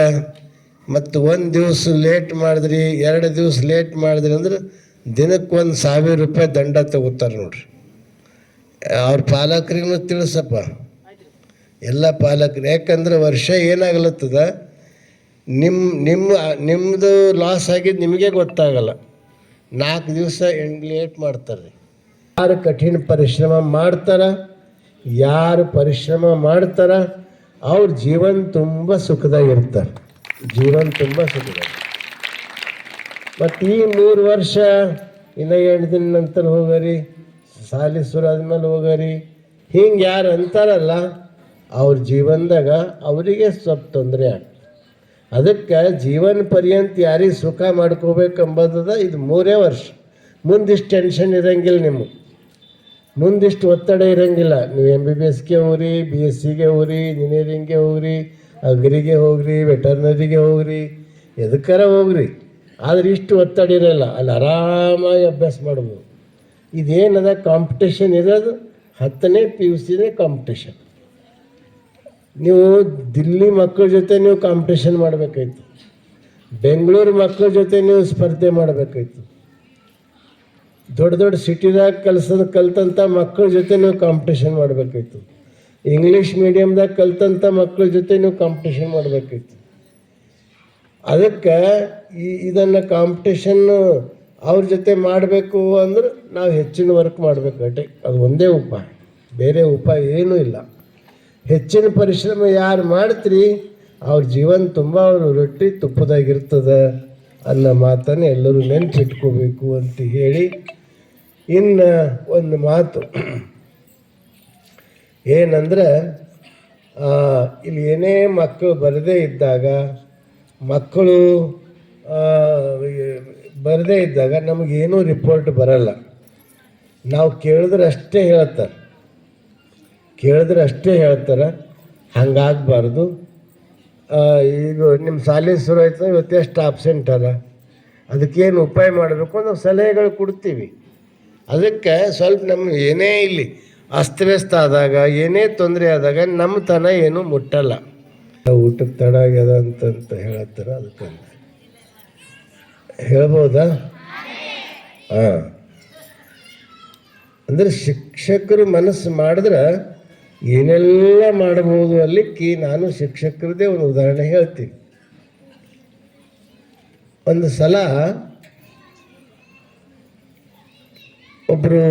Speaker 1: ಮತ್ತು ಒಂದು ದಿವಸ ಲೇಟ್ ಮಾಡಿದ್ರಿ, ಎರಡು ದಿವಸ ಲೇಟ್ ಮಾಡಿದ್ರಿ ಅಂದ್ರೆ ದಿನಕ್ಕೆ ಒಂದು ಸಾವಿರ ರೂಪಾಯಿ ದಂಡ ತಗೋತಾರೆ ನೋಡ್ರಿ. ಅವ್ರ ಪಾಲಕರಿಗೂ ತಿಳಿಸಪ್ಪ. ಎಲ್ಲ ಪಾಲಕರು, ಯಾಕಂದ್ರೆ ವರ್ಷ ಏನಾಗ್ಲತ್ತದ ನಿಮ್ಮ ನಿಮ್ಮ ನಿಮ್ಮದು ಲಾಸ್ ಆಗಿದ್ದು ನಿಮಗೆ ಗೊತ್ತಾಗಲ್ಲ. ನಾಲ್ಕು ದಿವಸ ಲೇಟ್ ಮಾಡ್ತಾರೆ. ಯಾರು ಕಠಿಣ ಪರಿಶ್ರಮ ಮಾಡ್ತಾರ? ಯಾರು ಪರಿಶ್ರಮ ಮಾಡ್ತಾರ? ಅವ್ರ ಜೀವನ ತುಂಬ ಸುಖದಾಗಿರ್ತಾರೆ ಜೀವನ ತುಂಬ ಸುಖದಾಗಿ ಮತ್ತು ಈ ಮೂರು ವರ್ಷ, ಇನ್ನು ಎಂಟು ದಿನ ನಂತರ ಹೋಗರಿ ಸಾಲಿ ಆದ್ಮೇಲೆ ಹೋಗರಿ. ಹಿಂಗೆ ಯಾರು ಅಂತಾರಲ್ಲ, ಅವ್ರ ಜೀವನದಾಗ ಅವರಿಗೆ ಸ್ವಲ್ಪ ತೊಂದರೆ ಆಗ್ತದೆ. ಅದಕ್ಕೆ ಜೀವನ ಪರ್ಯಂತ ಯಾರಿಗೆ ಸುಖ ಮಾಡ್ಕೋಬೇಕಂಬದ ಇದು ಮೂರೇ ವರ್ಷ. ಮುಂದಿಷ್ಟು ಟೆನ್ಷನ್ ಇರೋಂಗಿಲ್ಲ ನಿಮಗೆ. ಮುಂದಿಷ್ಟು ಒತ್ತಡ ಇರೋಂಗಿಲ್ಲ. ನೀವು ಎಂ ಬಿ ಬಿ ಎಸ್ಗೆ ಹೋಗ್ರಿ ಬಿ ಎಸ್ ಸಿಗೆ ಹೋಗ್ರಿ ಇಂಜಿನಿಯರಿಂಗ್ಗೆ ಹೋಗ್ರಿ, ಅಗ್ರಿಗೆ ಹೋಗ್ರಿ, ವೆಟರ್ನರಿಗೆ ಹೋಗ್ರಿ, ಎದಕ್ಕಾರ ಹೋಗ್ರಿ. ಆದರೆ ಇಷ್ಟು ಒತ್ತಡ ಇರೋಲ್ಲ. ಅಲ್ಲಿ ಆರಾಮಾಗಿ ಅಭ್ಯಾಸ ಮಾಡ್ಬೋದು. ಇದೇನದ ಕಾಂಪಿಟೇಷನ್ ಇರೋದು? ಹತ್ತನೇ ಪಿ ಯು ಸಿನೇ ಕಾಂಪಿಟೇಷನ್ ನೀವು ದಿಲ್ಲಿ ಮಕ್ಕಳ ಜೊತೆ ನೀವು ಕಾಂಪಿಟೇಷನ್ ಮಾಡಬೇಕಾಯ್ತು. ಬೆಂಗಳೂರು ಮಕ್ಕಳ ಜೊತೆ ನೀವು ಸ್ಪರ್ಧೆ ಮಾಡಬೇಕಾಯ್ತು. ದೊಡ್ಡ ದೊಡ್ಡ ಸಿಟಿದಾಗ ಕಲ್ಸದ ಕಲ್ತಂಥ ಮಕ್ಕಳ ಜೊತೆ ನೀವು ಕಾಂಪಿಟೇಷನ್ ಮಾಡಬೇಕಾಯ್ತು. ಇಂಗ್ಲೀಷ್ ಮೀಡಿಯಮ್ದಾಗ ಕಲ್ತಂಥ ಮಕ್ಕಳ ಜೊತೆ ನೀವು ಕಾಂಪಿಟೇಷನ್ ಮಾಡಬೇಕಾಯ್ತು. ಅದಕ್ಕೆ ಈ ಇದನ್ನು ಕಾಂಪಿಟೇಷನ್ನು ಅವ್ರ ಜೊತೆ ಮಾಡಬೇಕು ಅಂದ್ರೆ ನಾವು ಹೆಚ್ಚಿನ ವರ್ಕ್ ಮಾಡಬೇಕು ಅಟೆ ಅದು ಒಂದೇ ಉಪಾಯ. ಬೇರೆ ಉಪಾಯ ಏನೂ ಇಲ್ಲ. ಹೆಚ್ಚಿನ ಪರಿಶ್ರಮ ಯಾರು ಮಾಡ್ತೀರಿ? ಅವ್ರ ಜೀವನ ತುಂಬ ಅವರು ರೊಟ್ಟಿ ತುಪ್ಪದಾಗಿರ್ತದೆ ಅನ್ನೋ ಮಾತನ್ನು ಎಲ್ಲರೂ ನೆನಪಿಟ್ಕೋಬೇಕು ಅಂತ ಹೇಳಿ ಇನ್ನು ಒಂದು ಮಾತು. ಏನಂದ್ರೆ ಇಲ್ಲಿ ಏನೇ ಮಕ್ಕಳು ಬರದೇ ಇದ್ದಾಗ, ಮಕ್ಕಳು ಬರದೇ ಇದ್ದಾಗ ನಮಗೇನೂ ರಿಪೋರ್ಟ್ ಬರಲ್ಲ. ನಾವು ಕೇಳಿದ್ರೆ ಅಷ್ಟೇ ಹೇಳ್ತಾರೆ. ಕೇಳಿದ್ರೆ ಅಷ್ಟೇ ಹೇಳ್ತಾರೆ. ಹಂಗಾಗಬಾರ್ದು. ಈಗ ನಿಮ್ಮ ಶಾಲೆ ಶುರು ಆಯ್ತು ಇವತ್ತು ಎಷ್ಟು ಆಬ್ಸೆಂಟ್ ಅದ ಅದಕ್ಕೇನು ಉಪಾಯ ಮಾಡಬೇಕು ನಾವು ಸಲಹೆಗಳು ಕೊಡ್ತೀವಿ. ಅದಕ್ಕೆ ಸ್ವಲ್ಪ ನಮ್ಮ ಏನೇ ಇಲ್ಲಿ ಅಸ್ತವ್ಯಸ್ತ ಆದಾಗ, ಏನೇ ತೊಂದರೆ ಆದಾಗ ನಮ್ಮ ತನ ಏನು ಮುಟ್ಟಲ್ಲ. ಊಟಕ್ಕೆ ತಡ ಆಗ್ಯದ ಅಂತಂತ ಹೇಳತ್ತಾರ ಅದಕ್ಕೆ ಹೇಳ್ಬೋದಾ? ಹಾಂ ಅಂದರೆ ಶಿಕ್ಷಕರು ಮನಸ್ಸು ಮಾಡಿದ್ರೆ ಏನೆಲ್ಲ ಮಾಡಬಹುದು ಅಲ್ಲಿಕ್ಕೆ ನಾನು ಶಿಕ್ಷಕರದೇ ಒಂದು ಉದಾಹರಣೆ ಹೇಳ್ತೀನಿ. ಒಂದು ಸಲ ಒಬ್ಬರು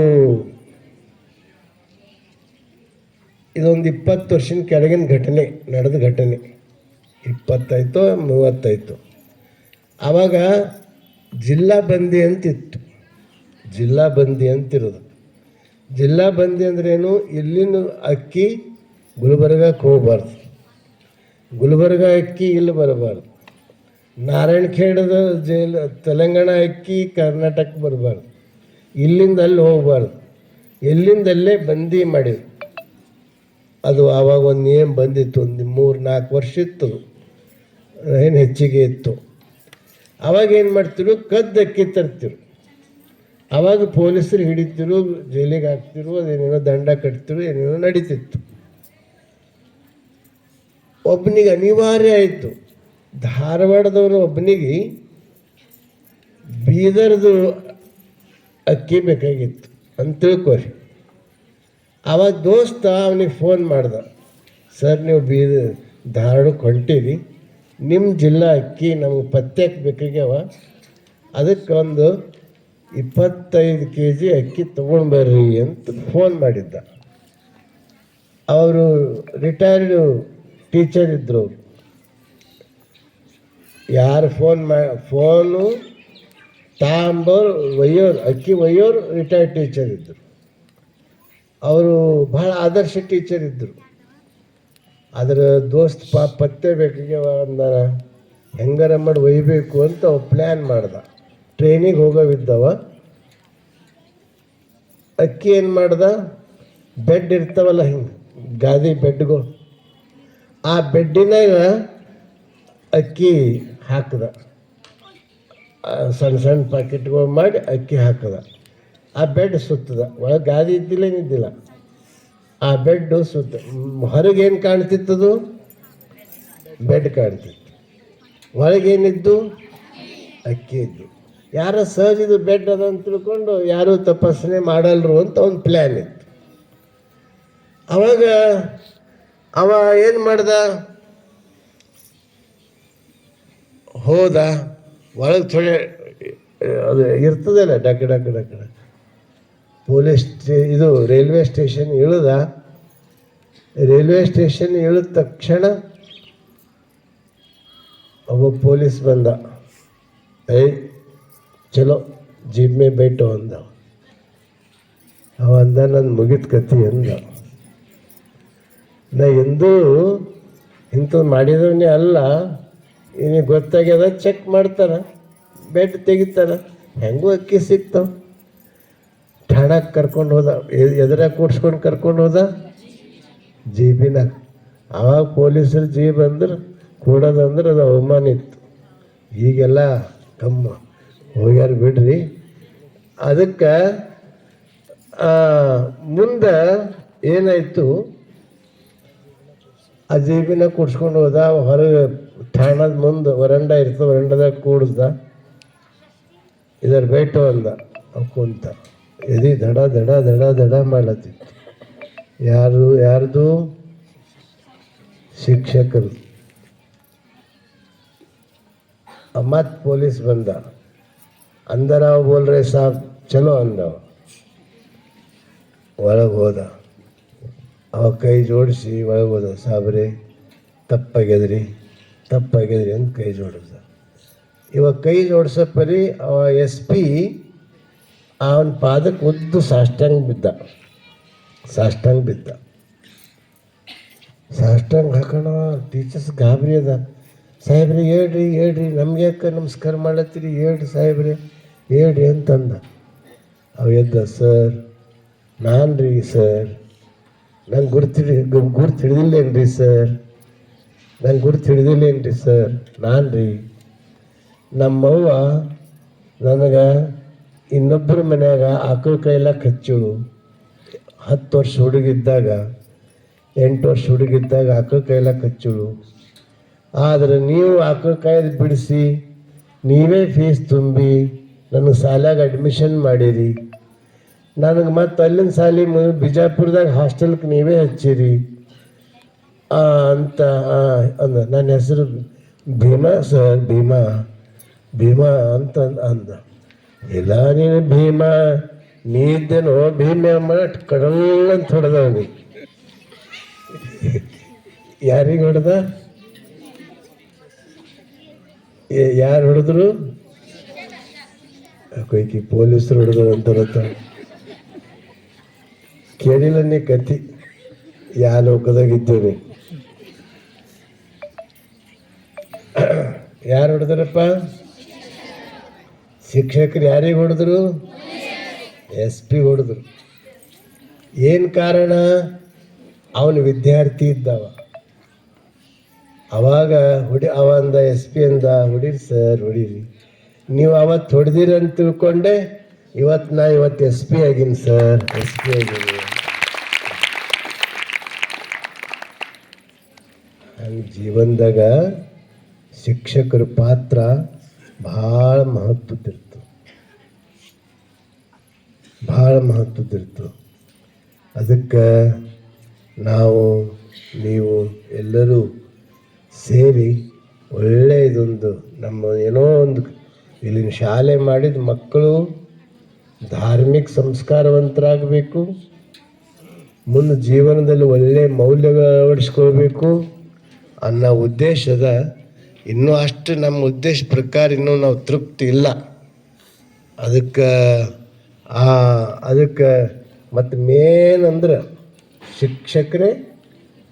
Speaker 1: ಇದೊಂದು ಇಪ್ಪತ್ತು ವರ್ಷದ ಕೆಳಗಿನ ಘಟನೆ, ನಡೆದ ಘಟನೆ. ಇಪ್ಪತ್ತಾಯ್ತು ಮೂವತ್ತಾಯ್ತು ಆವಾಗ ಜಿಲ್ಲಾ ಬಂದಿ ಅಂತಿತ್ತು. ಜಿಲ್ಲಾ ಬಂದಿ ಅಂತಿರೋದು. ಜಿಲ್ಲಾ ಬಂದಿ ಅಂದ್ರೇನು? ಇಲ್ಲಿನ ಅಕ್ಕಿ ಗುಲ್ಬರ್ಗಕ್ಕೆ ಹೋಗ್ಬಾರ್ದು ಗುಲ್ಬರ್ಗ ಅಕ್ಕಿ ಇಲ್ಲಿ ಬರಬಾರ್ದು. ನಾರಾಯಣಖೇಡದ ಜೈಲ್, ತೆಲಂಗಾಣ ಅಕ್ಕಿ ಕರ್ನಾಟಕಕ್ಕೆ ಬರಬಾರ್ದು. ಇಲ್ಲಿಂದ ಅಲ್ಲಿ ಹೋಗಬಾರ್ದು. ಎಲ್ಲಿಂದಲ್ಲೇ ಬಂದಿ ಮಾಡಿದ್ರು ಅದು ಆವಾಗ ಒಂದು ನಿಯಮ ಬಂದಿತ್ತು, ಒಂದು ಮೂರು ನಾಲ್ಕು ವರ್ಷ ಇತ್ತು. ಏನು ಹೆಚ್ಚಿಗೆ ಇತ್ತು. ಅವಾಗ ಏನು ಮಾಡ್ತಿರು? ಕದ್ದಕ್ಕಿ ತರ್ತಿರು. ಅವಾಗ ಪೊಲೀಸರು ಹಿಡಿತಿರು ಜೈಲಿಗೆ ಹಾಕ್ತಿರು ಅದೇನೇನೋ ದಂಡ ಕಟ್ತಿರು ಏನೇನೋ ನಡೀತಿತ್ತು. ಒಬ್ಬನಿಗೆ ಅನಿವಾರ್ಯ ಆಯಿತು. ಧಾರವಾಡದವರು ಒಬ್ಬನಿಗೆ ಬೀದರ್ದು ಅಕ್ಕಿ ಬೇಕಾಗಿತ್ತು, ಅಂತ ತಿಳ್ಕೊರಿ. ಆವಾಗ ದೋಸ್ತ ಅವನಿಗೆ ಫೋನ್ ಮಾಡ್ದ, ಸರ್, ನೀವು ಬೀದ, ಧಾರವಾಡಕ್ಕೆ ಹೊಂಟೀರಿ. ನಿಮ್ಮ ಜಿಲ್ಲಾ ಅಕ್ಕಿ ನಮಗೆ ಪತ್ತೆಕ್ಕೆ ಬೇಕಾಗ್ಯಾವ. ಅದಕ್ಕೆ ಒಂದು ಇಪ್ಪತ್ತೈದು ಕೆ ಜಿ ಅಕ್ಕಿ ತೊಗೊಂಡ್ಬರ್ರಿ ಅಂತ ಫೋನ್ ಮಾಡಿದ್ದ. ಅವರು ರಿಟೈರ್ಡ್ ಟೀಚರ್ ಇದ್ದರು ಯಾರು ಫೋನ್ ಮಾ ಫೋನು ತಾಂಬೋರು ಒಯ್ಯೋರು ಅಕ್ಕಿ ಒಯ್ಯೋರು ರಿಟೈರ್ಡ್ ಟೀಚರ್ ಇದ್ದರು ಅವರು ಬಹಳ ಆದರ್ಶ ಟೀಚರ್ ಇದ್ದರು ಅದರ ದೋಸ್ತ್ ಪಾ ಪತ್ತೆ ಬೇಕಾಗ್ಯವ ಅಂದಾರ, ಹೆಂಗಾರ ಮಾಡಿ ಒಯ್ಯಬೇಕು ಅಂತ ಪ್ಲ್ಯಾನ್ ಮಾಡ್ದ. ಟ್ರೈನಿಗೆ ಹೋಗೋವಿದ್ದವ. ಅಕ್ಕಿ ಏನು ಮಾಡ್ದ? ಬೆಡ್ ಇರ್ತಾವಲ್ಲ ಹಿಂಗೆ, ಗಾದಿ ಬೆಡ್ಗಳು ಆ ಬೆಡ್ಡಿನಾಗ ಅಕ್ಕಿ ಹಾಕಿದ. ಸಣ್ಣ ಸಣ್ಣ ಪ್ಯಾಕೆಟ್ಗಳು ಮಾಡಿ ಅಕ್ಕಿ ಹಾಕಿದ. ಆ ಬೆಡ್ ಸುತ್ತದ. ಒಳಗೆ ಗಾದಿ ಇದ್ದಿಲ್ಲ ಏನಿದ್ದಿಲ್ಲ. ಆ ಬೆಡ್ಡು ಸುತ್ತ ಹೊರಗೇನು ಕಾಣ್ತಿತ್ತದು? ಬೆಡ್ ಕಾಣ್ತಿತ್ತು. ಒಳಗೇನಿದ್ದು ಅಕ್ಕಿ ಇದ್ದು. ಯಾರ ಸಹಜ ಇದು ಬೆಡ್ ಅಂತ ತಿಳ್ಕೊಂಡು ಯಾರೂ ತಪಾಸಣೆ ಮಾಡಲ್ರು ಅಂತ ಒಂದು ಪ್ಲ್ಯಾನ್ ಇತ್ತು. ಅವಾಗ ಅವ ಏನು ಮಾಡ್ದ? ಹೋದ, ಒಳಗೆ ಥೊಡೆ ಅದು ಇರ್ತದಲ್ಲ, duck duck duck duck. Police stay, ಇದು ರೈಲ್ವೆ ಸ್ಟೇಷನ್ ಇಳಿದ. ರೈಲ್ವೆ ಸ್ಟೇಷನ್ ಇಳಿದ ತಕ್ಷಣ ಒಬ್ಬ ಪೊಲೀಸ್ ಬಂದ. ಏಯ್ ಚಲೋ ಜಿಮ್ಮೆ ಬೈಟು ಅಂದ. ಅವ ಅಂದ ನನ್ನ ಮುಗಿದ ಕತಿ ಅಂದ. ನಾ ಎಂದೂ ಇಂಥದ್ದು ಮಾಡಿದವನೇ ಅಲ್ಲ. ಇನ್ನು ಗೊತ್ತಾಗ್ಯದ ಚೆಕ್ ಮಾಡ್ತಾರ ಬೆಡ್ ತೆಗಿತಾರ. ಹೆಂಗೂ ಅಕ್ಕಿ ಸಿಗ್ತಾವ ಠಾಣಕ್ಕೆ ಕರ್ಕೊಂಡು ಹೋದ ಎದುರ ಕೂಡ್ಸ್ಕೊಂಡು ಕರ್ಕೊಂಡು ಹೋದ? ಜೀಬಿನಾಗ ಅವಾಗ ಪೊಲೀಸರು ಜೀಬ್ ಅಂದ್ರೆ, ಕೂಡೋದಂದ್ರೆ ಅದು ಅವಮಾನ ಇತ್ತು. ಈಗೆಲ್ಲ ಕಮ್ಮ. ಹೋಗ್ಯಾರ ಬಿಡ್ರಿ. ಅದಕ್ಕೆ ಮುಂದೆ ಏನಾಯಿತು? ಆ ಜೀಬಿನ ಕೂಡ್ಸ್ಕೊಂಡು ಹೋದ, ಹೊರಗೆ ಠಾಣದ ಮುಂದೆ ವರಂಡ ಇರ್ತದೆ, ವರಂಡದಾಗ ಕೂಡಿಸ್ದ. ಇದರ ಬೇಟು ಅಂದ ಕುಂತ. ಎದಿ ದಡ ದಡ ದಡ ದಡ ಮಾಡತ್ತಿತ್ತು ಯಾರು ಯಾರ್ದು? ಶಿಕ್ಷಕರು. ಮತ್ತು ಪೊಲೀಸ್ ಬಂದ ಅಂದರ ಬೋಲ್ರೆ ಸಾಬ್ ಚಲೋ ಅಂದವು ಒಳಗೆ ಹೋದ. ಅವ ಕೈ ಜೋಡಿಸಿ ಒಳಗೆ ಹೋದ. ಸಾಬ್ರಿ, ತಪ್ಪಾಗ್ಯದ್ರಿ ತಪ್ಪಾಗ್ಯದ್ರಿ ಅಂತ ಕೈ ಜೋಡಿಸ್ದ ಇವಾಗ ಕೈ ಜೋಡಿಸೋ ಪರಿ ಅವ ಎಸ್ ಪಿ ಅವನ ಪಾದಕ್ಕೆ ಉದ್ದು ಸಾಷ್ಟಂಗ್ ಬಿದ್ದ. ಸಾಷ್ಟಂಗ್ ಬಿದ್ದ. ಸಾಷ್ಟಂಗ್ ಹಾಕೋಣ, ಟೀಚರ್ಸ್ ಗಾಬರಿ ಅದ. ಸಾಹೇಬ್ರಿ, ಹೇಳ್ರಿ ಹೇಳ್ರಿ, ನಮ್ಗೆ ಯಾಕೆ ನಮಸ್ಕಾರ ಮಾಡತ್ತೀರಿ ಹೇಳ್ರಿ ಸಾಹೇಬ್ರಿ. ಹೇಳ್ರಿ ಅಂತಂದ. ಅವ ಎದ್ದ, ಸರ್, ನಾನು ರೀ, ಸರ್. ನಂಗೆ ಗುರ್ತಿಡಿ ಗುರ್ತು ಹಿಡಿದಿಲ್ಲೇನ್ರಿ ಸರ್? ನಂಗೆ ಗುರ್ತು ಹಿಡಿದಿಲ್ಲೇನ್ರಿ ಸರ್? ನಾನು ರೀ. ನಮ್ಮವ್ವ ನನಗೆ ಇನ್ನೊಬ್ಬರ ಮನ್ಯಾಗ ಆಕಳ ಕೈಲ ಕಚ್ಚಳು. ಹತ್ತು ವರ್ಷ ಹುಡುಗಿದ್ದಾಗ, ಎಂಟು ವರ್ಷ ಹುಡುಗಿದ್ದಾಗ ಆಕಳ ಕೈಲ ಕಚ್ಚಳು. ಆದರೆ ನೀವು ಆಕಳ ಕಾಯ್ದು ಬಿಡಿಸಿ ನೀವೇ ಫೀಸ್ ತುಂಬಿ ನನಗೆ ಶಾಲ್ಯಾಗ ಅಡ್ಮಿಷನ್ ಮಾಡಿರಿ. ನನಗೆ ಮತ್ತೆ ಅಲ್ಲಿನ ಸಾಲಿ ಬಿಜಾಪುರದಾಗ ಹಾಸ್ಟೆಲ್ಗೆ ನೀವೇ ಹಚ್ಚಿರಿ. ಅಂತ ಅಂದ. ನನ್ನ ಹೆಸರು ಭೀಮಾ ಸರ್ ಭೀಮಾ ಭೀಮಾ ಅಂತ ಅಂದ. ಇಲ್ಲ ನೀನು ಭೀಮಾ, ನೀ ಇದ್ದೇನೋ ಭೀಮೆ ಅಮ್ಮ ಕಡಲ್ ಅಂತ ಹೊಡೆದ ಅವನಿಗೆ ಯಾರಿಗೆ ಹೊಡೆದ? ಯಾರು ಹೊಡೆದ್ರು? ಕೊಯ್ಕಿ ಪೊಲೀಸರು ಹೊಡೆದ್ರು ಅಂತಾರತ್ತ ಕೇಳಿಲ್ಲ ನೀ ಕತಿ ಯಾ ಲೋಕದಾಗ ಇದ್ದೇವೆ ಯಾರು ಹೊಡೆದ್ರಪ್ಪ? ಶಿಕ್ಷಕರು ಯಾರಿಗೆ ಹೊಡೆದ್ರು? ಎಸ್ ಪಿ ಹೊಡೆದ್ರು. ಏನು ಕಾರಣ? ಅವನು ವಿದ್ಯಾರ್ಥಿ ಇದ್ದವ. ಅವಾಗ ಹುಡಿ ಅವಂದ ಎಸ್ ಪಿ ಅಂದ, ಹೊಡೀರಿ ಸರ್, ಹೊಡೀರಿ. ನೀವು ಅವತ್ತು ಹೊಡೆದಿರಂತ ತಿಳ್ಕೊಂಡೆ, ಇವತ್ತು ನಾ ಇವತ್ತು ಎಸ್ ಪಿ ಆಗಿನಿ ಸರ್. ಎಸ್ ಪಿ ಆಗಿನಿ. ನನ್ನ ಜೀವನದಾಗ ಶಿಕ್ಷಕರ ಪಾತ್ರ ಭಾಳ ಮಹತ್ವದಿರ್ತು ಭಾಳ ಮಹತ್ವದಿರ್ತು ಅದಕ್ಕೆ ನಾವು, ನೀವು ಎಲ್ಲರೂ ಸೇರಿ ಒಳ್ಳೆಯದೊಂದು, ನಮ್ಮ ಏನೋ ಒಂದು ಇಲ್ಲಿನ ಶಾಲೆ ಮಾಡಿದ ಮಕ್ಕಳು ಧಾರ್ಮಿಕ ಸಂಸ್ಕಾರವಂತರಾಗಬೇಕು. ಮುಂದೆ ಜೀವನದಲ್ಲಿ ಒಳ್ಳೆಯ ಮೌಲ್ಯಗಳು ಅಳವಡಿಸ್ಕೊಳ್ಬೇಕು. ಅನ್ನೋ ಉದ್ದೇಶದ ಇನ್ನೂ ಅಷ್ಟು ನಮ್ಮ ಉದ್ದೇಶ ಪ್ರಕಾರ ಇನ್ನೂ ನಾವು ತೃಪ್ತಿ ಇಲ್ಲ. ಅದಕ್ಕೆ, ಆ, ಅದಕ್ಕೆ ಮತ್ತು ಮೇನ್ ಅಂದ್ರೆ ಶಿಕ್ಷಕರೇ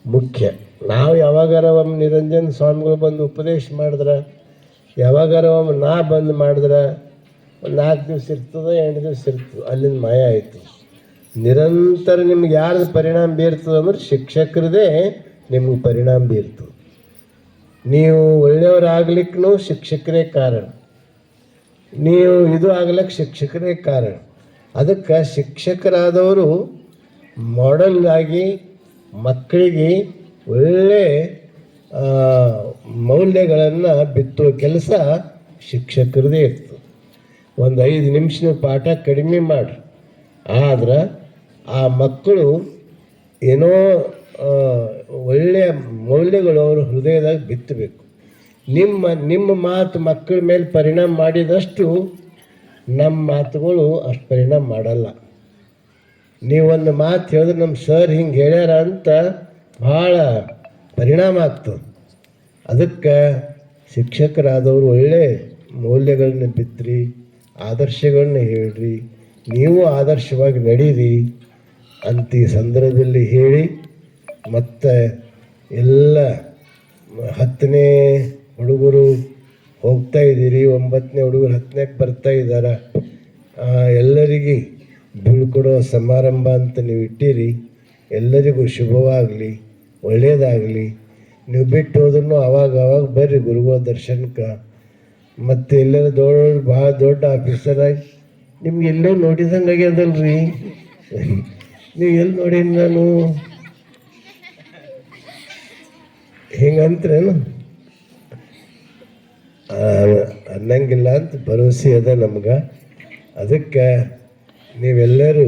Speaker 1: ಮುಖ್ಯ. ನಾವು ಯಾವಾಗಾರ ಒಮ್ಮೆ ನಿರಂಜನ್ ಸ್ವಾಮಿಗಳು ಬಂದು ಉಪದೇಶ ಮಾಡಿದ್ರೆ ಯಾವಾಗಾರ ನಾ ಬಂದು ಮಾಡಿದ್ರೆ ಒಂದು ನಾಲ್ಕು ದಿವಸ ಇರ್ತದೆ, ಎಂಟು ದಿವಸ ಇರ್ತದೆ, ಅಲ್ಲಿಂದ ಮಾಯ ಆಯಿತು. ನಿರಂತರ ನಿಮ್ಗೆ ಯಾರ್ದು ಪರಿಣಾಮ ಬೀರ್ತದೆ ಅಂದ್ರೆ ಶಿಕ್ಷಕರದೇ ನಿಮ್ಗೆ ಪರಿಣಾಮ ಬೀರ್ತದೆ ನೀವು ಒಳ್ಳೆಯವರಾಗ್ಲಿಕ್ಕೂ ಶಿಕ್ಷಕರೇ ಕಾರಣ. ನೀವು ಇದು ಆಗ್ಲಿಕ್ಕೆ ಶಿಕ್ಷಕರೇ ಕಾರಣ. ಅದಕ್ಕೆ ಶಿಕ್ಷಕರಾದವರು ಮಾಡಲ್ ಆಗಿ ಮಕ್ಕಳಿಗೆ ಒಳ್ಳೆ ಮೌಲ್ಯಗಳನ್ನು ಬಿತ್ತುವ ಕೆಲಸ ಶಿಕ್ಷಕರದೇ ಇರ್ತದೆ. ಒಂದು ಐದು ನಿಮಿಷದ ಪಾಠ ಕಡಿಮೆ ಮಾಡಿರಿ. ಆದ್ರೆ ಆ ಮಕ್ಕಳು ಏನೋ ಒಳ್ಳೆಯ ಮೌಲ್ಯಗಳು ಅವ್ರ ಹೃದಯದಾಗ ಬಿತ್ತಬೇಕು. ನಿಮ್ಮ ನಿಮ್ಮ ಮಾತು ಮಕ್ಕಳ ಮೇಲೆ ಪರಿಣಾಮ ಮಾಡಿದಷ್ಟು ನಮ್ಮ ಮಾತುಗಳು ಅಷ್ಟು ಪರಿಣಾಮ ಮಾಡಲ್ಲ. ನೀವೊಂದು ಮಾತು ಹೇಳಿದ್ರೆ ನಮ್ಮ ಸರ್ ಹಿಂಗೆ ಹೇಳ್ಯಾರ ಅಂತ ಭಾಳ ಪರಿಣಾಮ ಆಗ್ತದೆ. ಅದಕ್ಕೆ ಶಿಕ್ಷಕರಾದವರು ಒಳ್ಳೆ ಮೌಲ್ಯಗಳನ್ನ ಬಿತ್ತರಿ ಆದರ್ಶಗಳನ್ನ ಹೇಳ್ರಿ, ನೀವು ಆದರ್ಶವಾಗಿ ನಡೀರಿ ಅಂತ ಈ ಸಂದರ್ಭದಲ್ಲಿ ಹೇಳಿ ಮತ್ತು ಎಲ್ಲ ಹತ್ತನೇ ಹುಡುಗರು ಹೋಗ್ತಾ ಇದ್ದೀರಿ, ಒಂಬತ್ತನೇ ಹುಡುಗರು ಹತ್ತನೇಕ್ಕೆ ಬರ್ತಾ ಇದ್ದಾರೆ ಎಲ್ಲರಿಗೆ ಬೀಳ್ಕೊಡೋ ಸಮಾರಂಭ ಅಂತ ನೀವು ಇಟ್ಟಿರಿ, ಎಲ್ಲರಿಗೂ ಶುಭವಾಗಲಿ ಒಳ್ಳೆಯದಾಗಲಿ ನೀವು ಬಿಟ್ಟು ಹೋದ್ರೂ ಅವಾಗ ಅವಾಗ ಬರ್ರಿ ಗುರುಗಳ ದರ್ಶನಕ್ಕೆ. ಮತ್ತು ಎಲ್ಲರೂ ದೊಡ್ಡ, ಭಾಳ ದೊಡ್ಡ ಆಫೀಸರ್ ಆಗಿ ನಿಮ್ಗೆ ಎಲ್ಲೇ ನೋಡಿದಂಗೆ ಆಗ್ಯದಲ್ರಿ? ನೀವು ಎಲ್ಲಿ ನೋಡೀನಿ ನಾನು? ಹಿಂಗಂತ್ರೇನು? ಅನ್ನಂಗಿಲ್ಲ ಅಂತ ಭರವಸೆ ಅದ ನಮ್ಗೆ. ಅದಕ್ಕೆ ನೀವೆಲ್ಲರೂ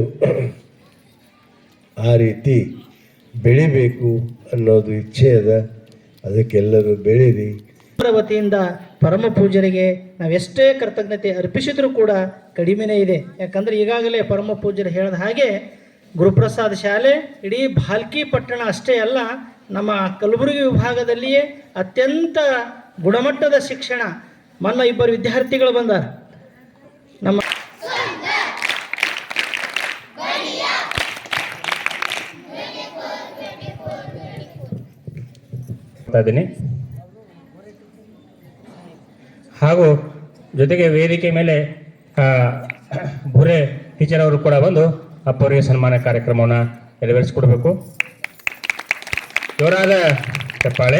Speaker 1: ಆ ರೀತಿ ಬೆಳಿಬೇಕು ಅನ್ನೋದು ಇಚ್ಛೆ ಅದ. ಅದಕ್ಕೆಲ್ಲರೂ ಬೆಳೀರಿ
Speaker 2: ವತಿಯಿಂದ ಪರಮ ಪೂಜ್ಯರಿಗೆ ನಾವೆಷ್ಟೇ ಕೃತಜ್ಞತೆ ಅರ್ಪಿಸಿದರೂ ಕೂಡ ಕಡಿಮೆನೇ ಇದೆ. ಯಾಕಂದ್ರೆ ಈಗಾಗಲೇ ಪರಮ ಪೂಜರು ಹೇಳಿದ ಹಾಗೆ ಗುರುಪ್ರಸಾದ್ ಶಾಲೆ ಇಡೀ ಭಾಲ್ಕಿ ಪಟ್ಟಣ ಅಷ್ಟೇ ಅಲ್ಲ, ನಮ್ಮ ಕಲಬುರಗಿ ವಿಭಾಗದಲ್ಲಿಯೇ ಅತ್ಯಂತ ಗುಣಮಟ್ಟದ ಶಿಕ್ಷಣ. ಮೊನ್ನ ಇಬ್ಬರು ವಿದ್ಯಾರ್ಥಿಗಳು ಬಂದಾರ ನಮ್ಮ
Speaker 3: ಮಾಡ್ತಾ ಇದ್ದೀನಿ. ಹಾಗೂ ಜೊತೆಗೆ ವೇದಿಕೆ ಮೇಲೆ ಬುರೆ ಟೀಚರ್ ಅವರು ಕೂಡ ಬಂದು ಅಪ್ಪವರಿಗೆ ಸನ್ಮಾನ ಕಾರ್ಯಕ್ರಮವನ್ನು ನೆರವೇರಿಸಿಕೊಡ್ಬೇಕು. ಜೋರಾದ ಚಪ್ಪಾಳೆ.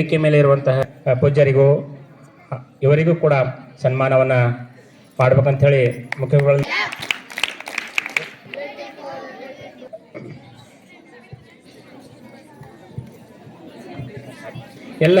Speaker 3: ವೇದಿಕೆ ಮೇಲೆ ಇರುವಂತಹ ಪೂಜ್ಯರಿಗೂ ಇವರಿಗೂ ಕೂಡ ಸನ್ಮಾನವನ್ನ ಮಾಡ್ಬೇಕಂತ ಹೇಳಿ ಮುಖ್ಯಗಳಲ್ಲಿ ಎಲ್ಲ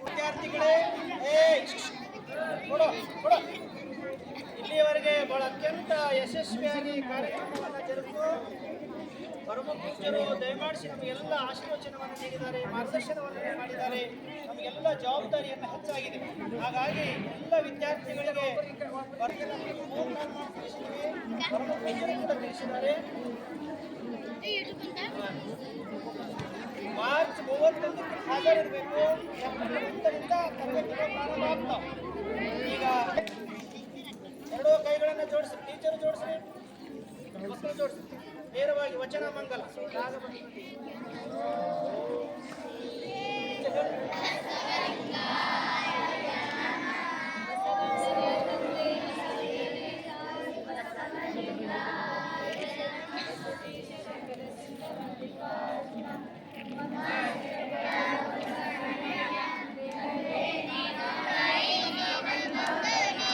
Speaker 2: ವಿದ್ಯಾರ್ಥಿಗಳೇ ಏಯ್, ಕೊಡು, ಕೊಡು. ಇಲ್ಲಿಯವರೆಗೆ ಬಹಳ ಅತ್ಯಂತ ಯಶಸ್ವಿಯಾಗಿ ಕಾರ್ಯಕ್ರಮವನ್ನು ಜರುಗಿತು ಪೂಜ್ಯರು ದಯಮಾಡಿಸಿ ನಮಗೆಲ್ಲ ಆಶೀರ್ವಚನವನ್ನು ನೀಡಿದ್ದಾರೆ, ಮಾರ್ಗದರ್ಶನವನ್ನು ಮಾಡಿದ್ದಾರೆ. ನಮಗೆಲ್ಲ ಜವಾಬ್ದಾರಿಯನ್ನು ಹೆಚ್ಚಾಗಿದೆ. ಹಾಗಾಗಿ ಎಲ್ಲ ವಿದ್ಯಾರ್ಥಿಗಳಿಗೆ ತಿಳಿಸಿದ್ದಾರೆ ಮಾರ್ಚ್ ಮೂವತ್ತೊಂದಕ್ಕೆ ಹಾಜರಿರಬೇಕು ಎಪ್ಪತ್ತೊಂದರಿಂದ ತರಗತಿಗಳು ಈಗ ಎರಡೂ ಕೈಗಳನ್ನು ಜೋಡಿಸಿ ಟೀಚರ್ ಜೋಡಿಸಿ ಮಕ್ಕಳು ಜೋಡಿಸಿ ನೇರವಾಗಿ ವಚನ ಮಂಗಲ.